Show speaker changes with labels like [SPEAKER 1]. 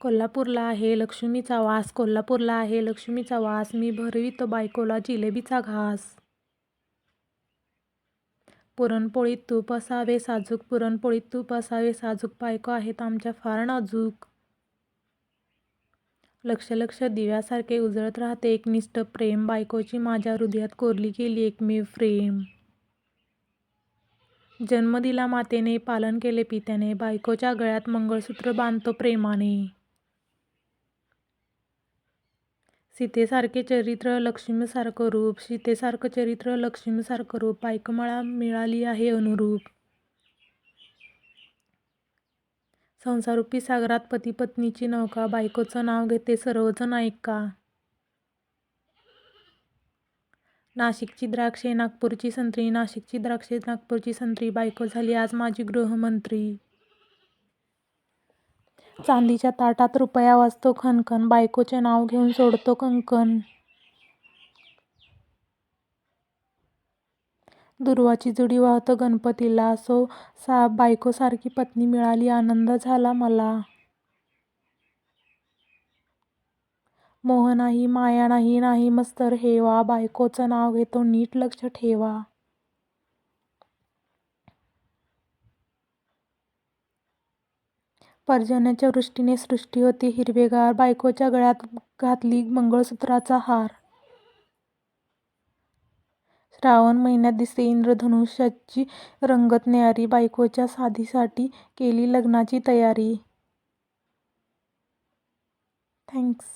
[SPEAKER 1] कोल्हापूरला आहे लक्ष्मीचा वास कोल्हापूरला आहे लक्ष्मीचा वास मी भरवितो बायकोला जिलेबीचा घास. पुरणपोळीत तूप असावे साजूक पुरणपोळीत तूप असावे साजूक बायको आहेत आमच्या फार नाजूक. लक्ष लक्ष दिव्यासारखे उजळत राहते एकनिष्ठ प्रेम बायकोची माझ्या हृदयात कोरली गेली एकमेव फ्रेम जन्म दिला मातेने पालन केले पित्याने बायकोच्या गळ्यात मंगळसूत्र बांधतो प्रेमाने. सीतेसारखे चरित्र लक्ष्मीसारखं रूप सीतेसारखं चरित्र लक्ष्मीसारखं रूप बायको मला मिळाली आहे अनुरूप. संसारूपी सागरात पती पत्नीची नौका बायकोचं नाव घेते सर्वजण ऐका. नाशिकची द्राक्षे नागपूरची संत्री नाशिकची द्राक्षे नागपूरची संत्री बायको झाली आज माझी गृहमंत्री. चांदीच्या ताटात रुपया वाजतो खनखन बायकोचे नाव घेऊन सोडतो कंकण. दुर्वाची जुडी वाहतो गणपतीला सो सा बायकोसारखी पत्नी मिळाली आनंद झाला मला. मोह नाही माया नाही नाही मस्तर हेवा बायकोचं नाव घेतो नीट लक्ष ठेवा. पर्जन्याच्या वृष्टीने सृष्टी होती. हिरवेगार बायकोच्या गळ्यात घातली मंगळसूत्राचा हार. श्रावण महिन्यात दिसते इंद्रधनुष्याची रंगत न्यारी. बायकोच्या साधीसाठी केली लग्नाची तयारी. थँक्स